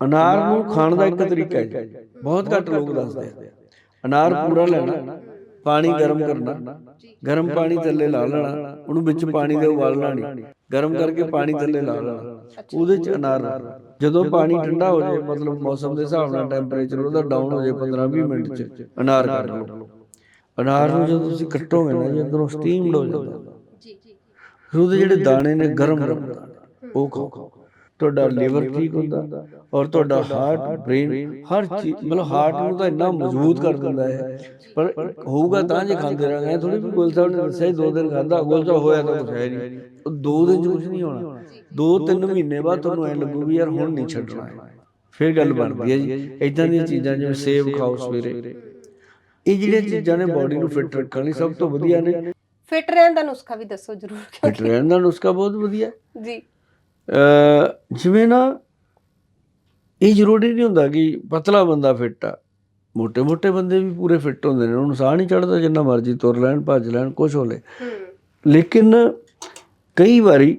ਅਨਾਰ ਨੂੰ ਖਾਣ ਦਾ ਇੱਕ ਤਰੀਕਾ ਹੈ ਬਹੁਤ ਘੱਟ ਲੋਕ ਦੱਸਦੇ ਆ। ਅਨਾਰ ਪੂਰਾ ਲੈਣਾ ਪਾਣੀ ਗਰਮ ਕਰਨਾ ਗਰਮ ਪਾਣੀ ਥੱਲੇ ਲਾ ਲੈਣਾ ਉਹਨੂੰ ਵਿੱਚ ਪਾਣੀ ਦੇ ਉਬਾਲਣਾ ਨਹੀਂ। ਗਰਮ ਕਰਕੇ ਪਾਣੀ ਥੱਲੇ ਲਾ ਲੈਣਾ। ਉਹਦੇ ਚ ਅਨਾਰ ਜਦੋਂ ਪਾਣੀ ਠੰਡਾ ਹੋ ਜਾਏ ਮਤਲਬ ਮੌਸਮ ਦੇ ਹਿਸਾਬ ਨਾਲ ਟੈਂਪਰੇਚਰ ਉਹਦਾ ਡਾਊਨ ਹੋ ਜਾਏ 15-20 ਮਿੰਟ ਚ ਅਨਾਰ ਕੱਢ। ਲਓ ਅਨਾਰ ਨੂੰ ਜਦੋਂ ਤੁਸੀਂ ਕੱਟੋਗੇ ਨਾ ਜੀ ਅੰਦਰੋਂ ਸਟੀਮਡ ਹੋ ਜਾਂਦਾ। ਜੀ ਜੀ। ਫਿਰ ਉਹਦੇ ਜਿਹੜੇ ਦਾਣੇ ਨੇ ਗਰਮ ਉਹ ਖਾਓ। ਤੁਹਾਡਾ ਲਿਵਰ ਠੀਕ ਹੁੰਦਾ ਔਰ ਤੁਹਾਡਾ ਹਾਰਟ ਬ੍ਰੇਨ ਹਰ ਚੀਜ਼ ਮਤਲਬ ਹਾਰਟ ਨੂੰ ਤਾਂ ਇੰਨਾ ਮਜ਼ਬੂਤ ਕਰ ਦਿੰਦਾ ਹੈ। ਪਰ ਹੋਊਗਾ ਤਾਂ ਜੇ ਖਾਂਦੇ ਰਹਾਂਗੇ ਥੋੜੀ ਵੀ ਗੁਲ ਸਾਹਿਬ ਨੇ ਦੱਸਿਆ ਦੋ ਦਿਨ ਖਾਂਦਾ ਗੁਲ ਸਾਹਿਬ ਹੋਇਆ ਤਾਂ ਕੁਝ ਹੈ ਨਹੀਂ। ਉਹ ਦੋ ਦਿਨ ਚ ਕੁਝ ਨਹੀਂ ਹੋਣਾ। ਦੋ ਤਿੰਨ ਮਹੀਨੇ ਬਾਅਦ ਤੁਹਾਨੂੰ ਐ ਲੱਗੂ ਵੀ ਯਾਰ ਹੁਣ ਨਹੀਂ ਛੱਡਣਾ ਹੈ। ਫਿਰ ਗੱਲ ਬਣਦੀ ਹੈ ਜੀ। ਇਦਾਂ ਦੀਆਂ ਚੀਜ਼ਾਂ ਜਿਵੇਂ ਸੇਬ ਖਾਓ ਸਵੇਰੇ। ਇਹ ਜਿਹੜੀਆਂ ਚੀਜ਼ਾਂ ਨੇ ਬਾਡੀ ਨੂੰ ਫਿੱਟ ਰੱਖਣ ਲਈ ਸਭ ਤੋਂ ਵਧੀਆ ਨੇ। ਫਿਟ ਰਹਿਣ ਦਾ ਨੁਸਖਾ ਵੀ ਦੱਸੋ ਜਰੂਰ ਫਿੱਟ ਰਹਿਣ ਦਾ ਨੁਸਖਾ ਬਹੁਤ ਵਧੀਆ ਜੀ ਅਹ ਜਿਵੇਂ ਨਾ ਇਹ ਜ਼ਰੂਰੀ ਨਹੀਂ ਹੁੰਦਾ ਕਿ ਪਤਲਾ ਬੰਦਾ ਫਿੱਟ ਆ। ਮੋਟੇ ਮੋਟੇ ਬੰਦੇ ਵੀ ਪੂਰੇ ਫਿੱਟ ਹੁੰਦੇ ਨੇ। ਉਹਨੂੰ ਸਾਹ ਨਹੀਂ ਚੜਦਾ ਜਿੰਨਾ ਮਰਜ਼ੀ ਤੁਰ ਲੈਣ ਭੱਜ ਲੈਣ ਕੁਝ ਹੋਲੇ ਲੇਕਿਨ ਕਈ ਵਾਰੀ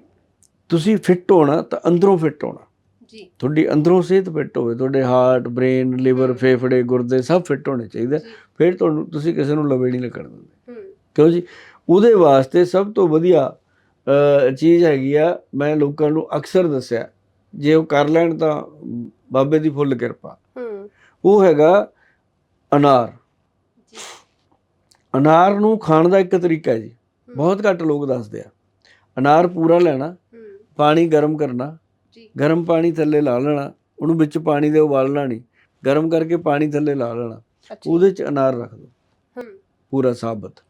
ਤੁਸੀਂ ਫਿੱਟ ਹੋਣਾ ਤਾਂ ਅੰਦਰੋਂ ਫਿੱਟ ਹੋਣਾ। ਜੀ। ਤੁਹਾਡੀ ਅੰਦਰੋਂ ਸਿਹਤ ਫਿੱਟ ਹੋਵੇ। ਤੁਹਾਡੇ ਹਾਰਟ ਬ੍ਰੇਨ ਲਿਵਰ ਫੇਫੜੇ ਗੁਰਦੇ ਸਭ ਫਿੱਟ ਹੋਣੇ ਚਾਹੀਦੇ। ਫਿਰ ਤੁਹਾਨੂੰ ਤੁਸੀਂ ਕਿਸੇ ਨੂੰ ਲਵੇ ਨਹੀਂ ਲੱਗਣ ਦਿੰਦੇ। ਕਿਉਂ ਜੀ? ਉਹਦੇ ਵਾਸਤੇ ਸਭ ਤੋਂ ਵਧੀਆ ਚੀਜ਼ ਹੈਗੀ ਆ ਮੈਂ ਲੋਕਾਂ ਨੂੰ ਅਕਸਰ ਦੱਸਿਆ ਜੇ ਉਹ ਕਰ ਲੈਣ ਤਾਂ ਬਾਬੇ ਦੀ ਫੁੱਲ ਕਿਰਪਾ। ਹੂੰ ਉਹ ਹੈਗਾ ਅਨਾਰ। ਜੀ ਅਨਾਰ ਨੂੰ ਖਾਣ ਦਾ ਇੱਕ ਤਰੀਕਾ ਹੈ ਜੀ। ਬਹੁਤ ਘੱਟ ਲੋਕ ਦੱਸਦੇ ਆ। ਅਨਾਰ ਪੂਰਾ ਲੈਣਾ ਪਾਣੀ ਗਰਮ ਕਰਨਾ ਜੀ। ਗਰਮ ਪਾਣੀ ਥੱਲੇ ਲਾ ਲੈਣਾ ਉਹਨੂੰ ਵਿੱਚ ਪਾਣੀ ਦੇ ਉਬਾਲਣਾ ਨਹੀਂ ਗਰਮ ਕਰਕੇ ਪਾਣੀ ਥੱਲੇ ਲਾ ਲੈਣਾ ਉਹਦੇ ਚ ਅਨਾਰ ਰੱਖ ਹੂੰ। ਪੂਰਾ ਸਾਬਤ।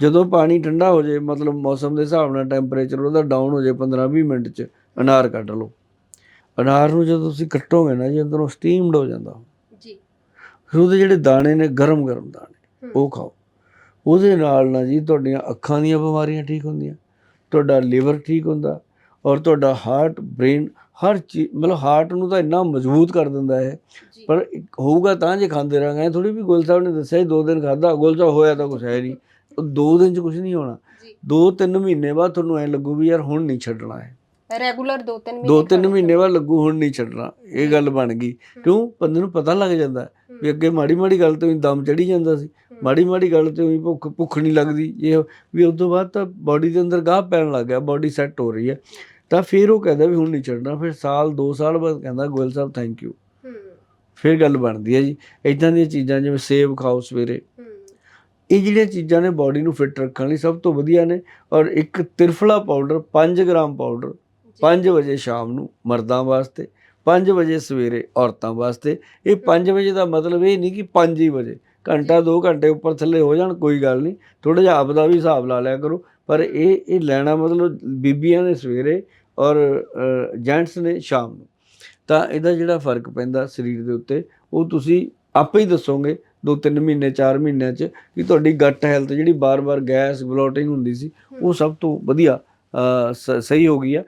ਜਦੋਂ ਪਾਣੀ ਠੰਡਾ ਹੋ ਜਾਏ ਮਤਲਬ ਮੌਸਮ ਦੇ ਹਿਸਾਬ ਨਾਲ ਟੈਂਪਰੇਚਰ ਉਹਦਾ ਡਾਊਨ ਹੋ ਜਾਏ 15-20 ਮਿੰਟ ਚ ਅਨਾਰ ਕੱਢ ਲਓ। ਅਨਾਰ ਨੂੰ ਜਦੋਂ ਤੁਸੀਂ ਕੱਟੋਗੇ ਨਾ ਜੀ ਅੰਦਰੋਂ ਸਟੀਮਡ ਹੋ ਜਾਂਦਾ ਜੀ। ਫਿਰ ਉਹਦੇ ਜਿਹੜੇ ਦਾਣੇ ਨੇ ਗਰਮ ਗਰਮ ਦਾਣੇ ਉਹ ਖਾਓ। ਉਹਦੇ ਨਾਲ ਨਾ ਜੀ ਤੁਹਾਡੀਆਂ ਅੱਖਾਂ ਦੀਆਂ ਬਿਮਾਰੀਆਂ ਠੀਕ ਹੁੰਦੀਆਂ ਤੁਹਾਡਾ ਲਿਵਰ ਠੀਕ ਹੁੰਦਾ ਔਰ ਤੁਹਾਡਾ ਹਾਰਟ ਬ੍ਰੇਨ ਹਰ ਚੀਜ਼ ਮਤਲਬ ਹਾਰਟ ਨੂੰ ਤਾਂ ਇੰਨਾ ਮਜ਼ਬੂਤ ਕਰ ਦਿੰਦਾ ਹੈ ਜੀ। ਪਰ ਹੋਊਗਾ ਤਾਂ ਜੇ ਖਾਂਦੇ ਰਹਾਂਗੇ ਥੋੜੀ ਵੀ ਗੁਲ ਸਾਹਿਬ ਨੇ ਦੱਸਿਆ ਸੀ ਦੋ ਦਿਨ ਖਾਦਾ ਗੁਲ ਸਾਹਿਬ ਹੋਇਆ ਤਾਂ ਕੁਝ ਹੈ ਨਹੀਂ। ਦੋ ਦਿਨ ਚ ਕੁਝ ਨਹੀਂ ਹੋਣਾ। ਜੀ। ਦੋ ਤਿੰਨ ਮਹੀਨੇ ਬਾਅਦ ਤੁਹਾਨੂੰ ਐ ਲੱਗੂ ਵੀ ਯਾਰ ਹੁਣ ਨਹੀਂ ਛੱਡਣਾ ਹੈ ਰੈਗੂਲਰ ਦੋ ਤਿੰਨ ਮਹੀਨੇ ਦੋ ਤਿੰਨ ਮਹੀਨੇ ਬਾਅਦ ਲੱਗੂ ਹੁਣ ਨਹੀਂ ਛੱਡਣਾ। ਇਹ ਗੱਲ ਬਣ ਗਈ। ਕਿਉਂ? ਬੰਦੇ ਨੂੰ ਪਤਾ ਲੱਗ ਜਾਂਦਾ ਵੀ ਅੱਗੇ ਮਾੜੀ ਮਾੜੀ ਗੱਲ ਤੇ ਵੀ ਦਮ ਚੜੀ ਜਾਂਦਾ ਸੀ। ਮਾੜੀ ਮਾੜੀ ਗੱਲ ਤੇ ਵੀ ਭੁੱਖ ਭੁੱਖ ਨਹੀਂ ਲੱਗਦੀ। ਇਹ ਵੀ ਉਸ ਤੋਂ ਬਾਅਦ ਤਾਂ ਬਾਡੀ ਦੇ ਅੰਦਰ ਗਾਹ ਪੈਣ ਲੱਗ ਗਿਆ ਬਾਡੀ ਸੈੱਟ ਹੋ ਰਹੀ ਹੈ। ਤਾਂ ਫਿਰ ਉਹ ਕਹਿੰਦਾ ਵੀ ਹੁਣ ਨਹੀਂ ਛੱਡਣਾ। ਫਿਰ ਸਾਲ 2 ਸਾਲ ਬਾਅਦ ਕਹਿੰਦਾ ਗੋਇਲ ਸਾਹਿਬ ਥੈਂਕ ਯੂ ਹੂੰ। ਫਿਰ ਗੱਲ ਬਣਦੀ ਹੈ ਜੀ। ਇਦਾਂ ਦੀਆਂ ਚੀਜ਼ਾਂ ਜਿਵੇਂ ਸੇਬ ਖਾਓ ਸਵੇਰੇ। ਹੂੰ। ਇਹ ਜਿਹੜੀਆਂ ਚੀਜ਼ਾਂ ਨੇ ਬਾਡੀ ਨੂੰ ਫਿੱਟ ਰੱਖਣ ਲਈ ਸਭ ਤੋਂ ਵਧੀਆ ਨੇ। ਔਰ ਇੱਕ ਤਿਰਫਲਾ ਪਾਊਡਰ 5 ਗ੍ਰਾਮ ਪਾਊਡਰ 5 ਵਜੇ ਸ਼ਾਮ ਨੂੰ ਮਰਦਾਂ ਵਾਸਤੇ 5 ਵਜੇ ਸਵੇਰੇ ਔਰਤਾਂ ਵਾਸਤੇ। ਇਹ 5 ਵਜੇ ਦਾ ਮਤਲਬ ਇਹ ਨਹੀਂ ਕਿ 5 ਹੀ ਵਜੇ। ਘੰਟਾ 2 ਘੰਟੇ ਉੱਪਰ ਥੱਲੇ ਹੋ ਜਾਣ, ਕੋਈ ਗੱਲ ਨਹੀਂ। ਥੋੜਾ ਜਿਹਾ ਆਪ ਦਾ ਵੀ ਹਿਸਾਬ ਲਾ ਲਿਆ ਕਰੋ। ਪਰ ਇਹ ਇਹ ਲੈਣਾ ਮਤਲਬ ਬੀਬੀਆਂ ਨੇ ਸਵੇਰੇ ਔਰ ਜੈਂਟਸ ਨੇ ਸ਼ਾਮ ਨੂੰ। ਤਾਂ ਇਹਦਾ ਜਿਹੜਾ ਫ਼ਰਕ ਪੈਂਦਾ ਸਰੀਰ ਦੇ ਉੱਤੇ, ਉਹ ਤੁਸੀਂ ਆਪੇ ਹੀ ਦੱਸੋਗੇ ਦੋ ਤਿੰਨ ਮਹੀਨੇ 4 ਮਹੀਨਿਆਂ ਚ ਕਿ ਤੁਹਾਡੀ ਗੱਟ ਹੈਲਥ ਜਿਹੜੀ ਬਾਰ-ਬਾਰ ਗੈਸ ਬਲੋਟਿੰਗ ਹੁੰਦੀ ਸੀ, ਉਹ ਸਭ ਤੋਂ ਵਧੀਆ ਸ- ਸਹੀ ਹੋ ਗਈ ਆ।